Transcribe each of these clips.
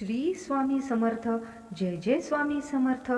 श्री स्वामी समर्थ जय जय स्वामी समर्थ.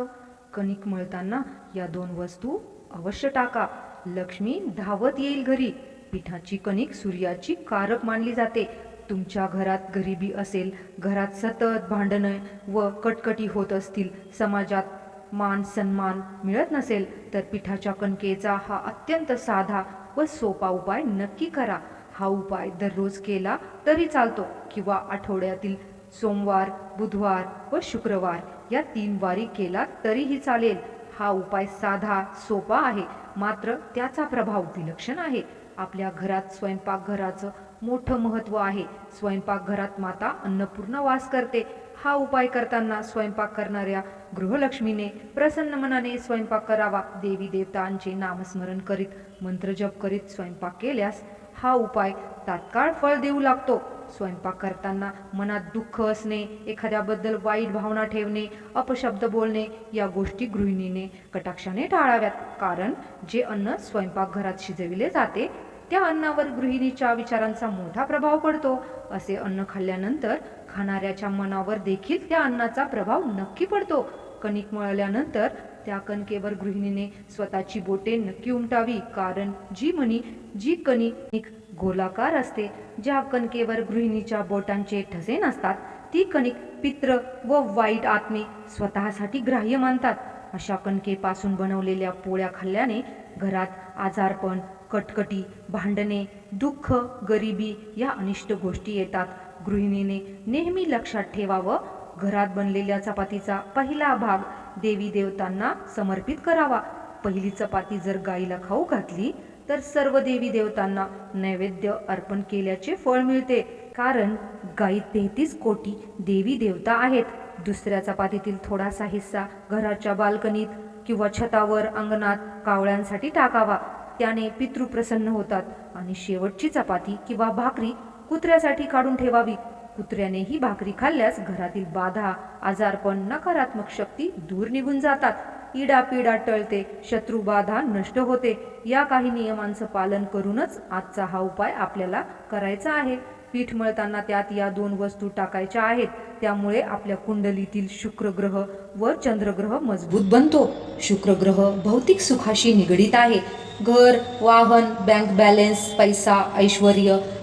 कणिक मळताना या दोन वस्तू अवश्य टाका. लक्ष्मी धावत येईल घरी. पिठाची कणिक सूर्याची कारक मानली जाते. तुमच्या घरात गरिबी असेल घरात सतत भांडणं व कटकटी होत असतील समाजात मान सन्मान मिळत नसेल तर पिठाच्या कणकेचा हा अत्यंत साधा व सोपा उपाय नक्की करा. हा उपाय दररोज केला तरी चालतो किंवा आठवड्यातील सोमवार बुधवार व शुक्रवार या तीन वारी केला तरीही चालेल. हा उपाय साधा सोपा आहे. मात्र त्याचा प्रभाव विलक्षण आहे. आपल्या घरात स्वयंपाकघराचं मोठं महत्त्व आहे. स्वयंपाकघरात माता अन्नपूर्णा वास करते. हा उपाय करताना स्वयंपाक करणाऱ्या गृहलक्ष्मीने प्रसन्न मनाने स्वयंपाक करावा. देवी देवतांचे नामस्मरण करीत मंत्रजप करीत स्वयंपाक केल्यास हा उपाय तात्काळ फळ देऊ लागतो. स्वयंपाक करताना मनात दुःख असणे एखाद्याबद्दल वाईट भावना ठेवणे अपशब्द बोलणे या गोष्टी गृहिणीने कटाक्षाने टाळाव्यात. कारण जे अन्न स्वयंपाकघरात शिजविले जाते त्या अन्नावर गृहिणीच्या विचारांचा मोठा प्रभाव पडतो. असे अन्न खाल्ल्यानंतर खाणाऱ्याच्या मनावर देखील त्या अन्नाचा प्रभाव नक्की पडतो. कणिक मळल्यानंतर त्या कणकेवर गृहिणीने स्वतःची बोटे नक्की उमटावी. कारण जी म्हणी जी कणिक गोलाकार असते ज्या कणकेवर गृहिणीच्या बोटांचे ठसे नसतात ती कणिक पित्र व वाईट आत्मे स्वतःसाठी ग्राह्य मानतात. अशा कणकेपासून बनवलेल्या पोळ्या खाल्ल्याने घरात आजारपण कटकटी भांडणे दुःख गरिबी या अनिष्ट गोष्टी येतात. गृहिणीने नेहमी लक्षात ठेवावं घरात बनलेल्या चपातीचा पहिला भाग देवी देवतांना समर्पित करावा. पहिली चपाती जर गाईला खाऊ घातली तर सर्व देवी देवतांना नैवेद्य अर्पण केल्याचे फळ मिळते. कारण गाई तेहतीस कोटी देवी देवता आहेत. दुसऱ्या चपातीतील थोडासा हिस्सा घराच्या बाल्कनीत किंवा छतावर अंगणात कावळ्यांसाठी टाकावा. त्याने पितृ प्रसन्न होतात आणि शेवटची चपाती किंवा भाकरी कुत्र्यासाठी काढून ठेवावी. कुत्र्याने ही भाकरी खाल्ल्यास घरातील बाधा आजारपण नकारात्मक शक्ती दूर निघून जातात. इडापिडा टळते शत्रुबाधा नष्ट होते. या काही नियमांचं पालन करूनच आजचा हा उपाय आपल्याला करायचा आहे. पीठ मळताना त्यात या दोन वस्तू टाकायच्या आहेत. त्यामुळे आपल्या कुंडलीतील शुक्रग्रह व चंद्रग्रह मजबूत बनतो. शुक्रग्रह भौतिक सुखाशी निगडीत आहे. घर वाहन बँक बॅलन्स पैसा ऐश्वर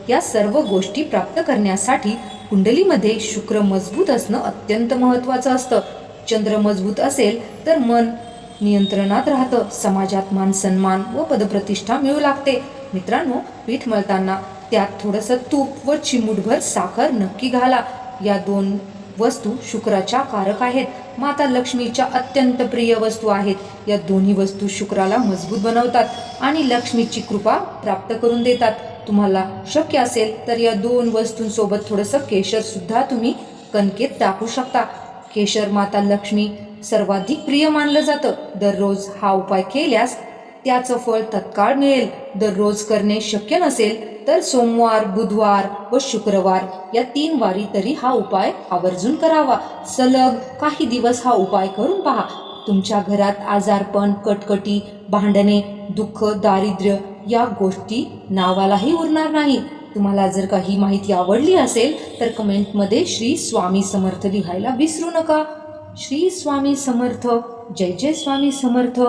या सर्व गोष्टी प्राप्त करण्यासाठी कुंडलीमध्ये शुक्र मजबूत असणं अत्यंत महत्त्वाचं असतं. चंद्र मजबूत असेल तर मन नियंत्रणात राहतं. समाजात मान सन्मान व पदप्रतिष्ठा मिळू लागते. मित्रांनो पीठ मळताना त्यात थोडंसं तूप व चिमूटभर साखर नक्की घाला. या दोन वस्तू शुक्राच्या कारक आहेत. माता लक्ष्मीच्या अत्यंत प्रिय वस्तू आहेत. या दोन्ही वस्तू शुक्राला मजबूत बनवतात आणि लक्ष्मीची कृपा प्राप्त करून देतात. तुम्हाला शक्य असेल तर या दोन वस्तूंसोबत थोडंसं केशरसुद्धा तुम्ही कणकेत टाकू शकता. केशर माता लक्ष्मी सर्वाधिक प्रिय मानलं जातं. दररोज हा उपाय केल्यास त्याचं फळ तत्काळ मिळेल. दररोज करणे शक्य नसेल तर सोमवार बुधवार व शुक्रवार या तीन वारी तरी हा उपाय आवर्जून करावा. सलग काही दिवस हा उपाय करून पहा. तुमच्या घरात आजारपण कटकटी भांडणे दुःख दारिद्र्य या गोष्टी नावालाही उरणार नाही तुम्हाला जर काही माहिती आवडली असेल तर कमेंटमध्ये श्री स्वामी समर्थ लिहायला विसरू नका. श्री स्वामी समर्थ जय जय स्वामी समर्थ.